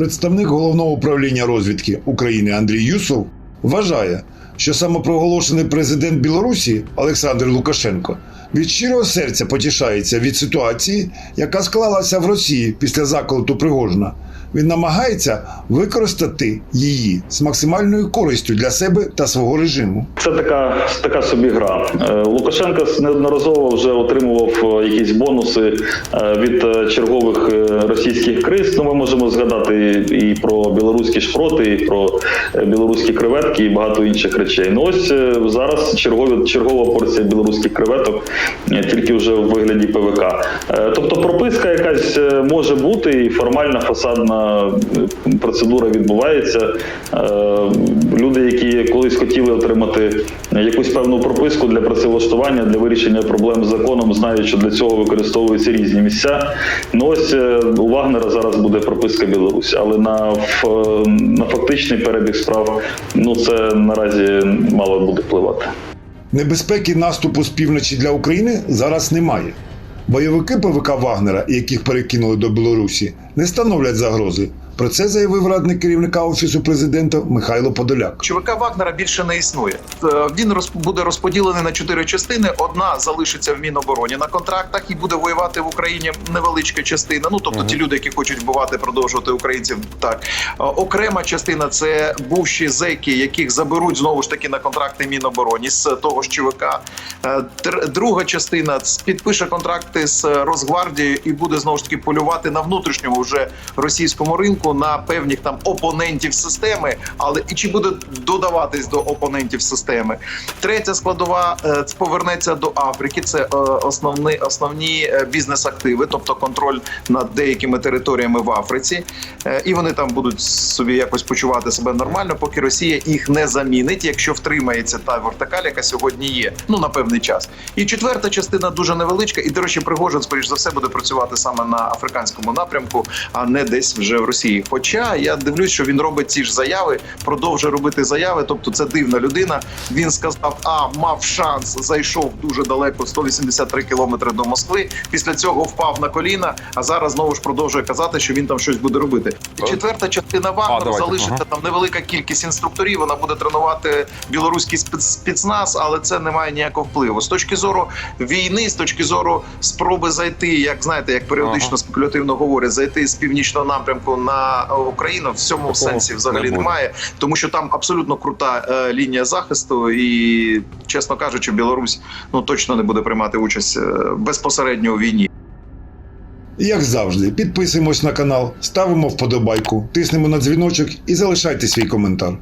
представник головного управління розвідки України Андрій Юсов вважає, що самопроголошений президент Білорусі Олександр Лукашенко від щирого серця потішається від ситуації, яка склалася в Росії після заколоту Пригожина. Він намагається використати її з максимальною користю для себе та свого режиму. Це така, така собі гра. Е, Лукашенко неодноразово вже отримував е, якісь бонуси е, від чергових російських криз. Ну, ми можемо згадати і про білоруські шпроти, і про білоруські креветки, і багато інших речей. Ну ось зараз чергові, чергова порція білоруських креветок, тільки вже в вигляді ПВК. Е, Тобто прописка якась е, може бути, і формальна фасадна е, процедура відбувається. Е, Люди, які колись хотіли отримати якусь певну прописку для працевлаштування, для вирішення проблем з законом, знають, що для цього використовуються різні місця. Ну ось е, у Вагнера зараз буде прописка Білорусь, але на, на фактичний перебіг справ ну це наразі мало буде впливати. Небезпеки наступу з півночі для України зараз немає. Бойовики ПВК Вагнера, яких перекинули до Білорусі, не становлять загрози. Про це заявив радник керівника офісу президента Михайло Подоляк. ЧВК Вагнера більше не існує. Е, Він буде розподілений на чотири частини. Одна залишиться в Мінобороні на контрактах і буде воювати в Україні невеличка частина. Ну тобто ті люди, які хочуть вбивати, продовжувати українців. Так Е, окрема частина це бувші зеки, яких заберуть знову ж таки на контракти Мінобороні з того ж ЧВК. Е, Друга частина підпише контракти з Росгвардією і буде знову ж таки полювати на внутрішньому вже російському ринку на певних там опонентів системи, але і чи буде додаватись до опонентів системи. Третя складова е, повернеться до Африки. Це е, основні основні е, бізнес-активи, тобто контроль над деякими територіями в Африці, і вони там будуть собі якось почувати себе нормально, поки Росія їх не замінить, якщо втримається та вертикаль, яка сьогодні є. Ну на певний час. І четверта частина дуже невеличка. І до речі, Пригожин, скоріш за все, буде працювати саме на африканському напрямку, а не десь вже в Росії. Хоча я дивлюсь, що він робить ці ж заяви, продовжує робити заяви. Тобто, це дивна людина. Він сказав: а мав шанс, зайшов дуже далеко, 183 кілометри до Москви. Після цього впав на коліна. А зараз знову ж продовжує казати, що він там щось буде робити. Четверта частина Вагнеру залишиться ага. там невелика кількість інструкторів. Вона буде тренувати білоруський спец- спецназ, але це не має ніякого впливу. З точки зору війни, з точки зору спроби зайти, як знаєте, як періодично спекулятивно говорять, зайти з північного напрямку на е, Україну в цьому Такого сенсі взагалі не немає, тому що там абсолютно крута е, лінія захисту, і чесно кажучи, Білорусь ну точно не буде приймати участь е, безпосередньо у війні. Як завжди, підписуємось на канал, ставимо вподобайку, тиснемо на дзвіночок і залишайте свій коментар.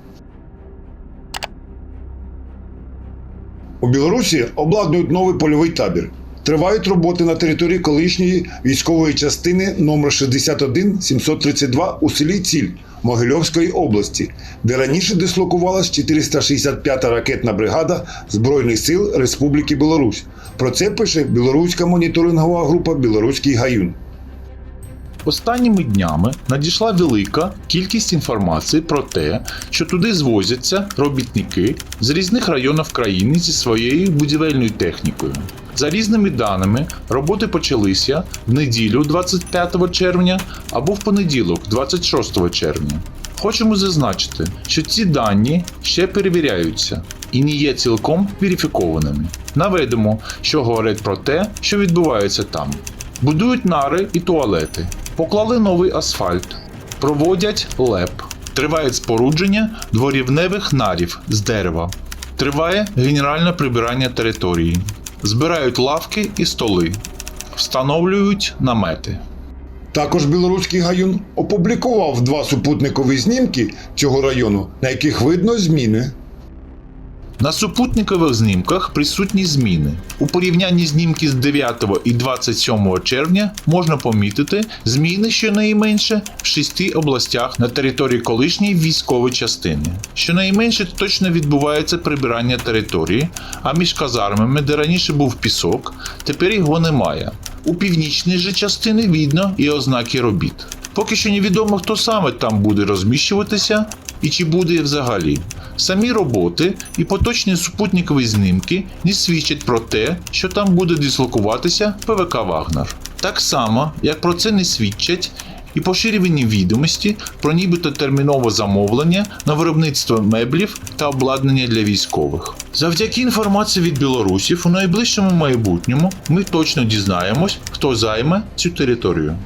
У Білорусі обладнують новий польовий табір. Тривають роботи на території колишньої військової частини номер 61 732 у селі Ціль Могильовської області, де раніше дислокувалась 465-та ракетна бригада Збройних сил Республіки Білорусь. Про це пише білоруська моніторингова група Білоруський гаюн. Останніми днями надійшла велика кількість інформації про те, що туди звозяться робітники з різних районів країни зі своєю будівельною технікою. За різними даними, роботи почалися в неділю 25 червня або в понеділок 26 червня. Хочемо зазначити, що ці дані ще перевіряються і не є цілком верифікованими. Наведемо, що говорять про те, що відбувається там. Будують нари і туалети, поклали новий асфальт, проводять леп, триває спорудження дворівневих нарів з дерева, триває генеральне прибирання території, збирають лавки і столи, встановлюють намети. Також білоруський гаюн опублікував два супутникові знімки цього району, на яких видно зміни. На супутникових знімках присутні зміни. У порівнянні знімки з 9 і 27 червня можна помітити зміни щонайменше в шести областях на території колишньої військової частини. Щонайменше точно відбувається прибирання території, а між казармами, де раніше був пісок, тепер його немає. У північній же частині видно і ознаки робіт. Поки що невідомо, хто саме там буде розміщуватися і чи буде взагалі. Самі роботи і поточні супутникові знімки не свідчать про те, що там буде дислокуватися ПВК Вагнер. Так само, як про це не свідчать і поширювані відомості про нібито термінове замовлення на виробництво меблів та обладнання для військових. Завдяки інформації від білорусів у найближчому майбутньому ми точно дізнаємось, хто займе цю територію.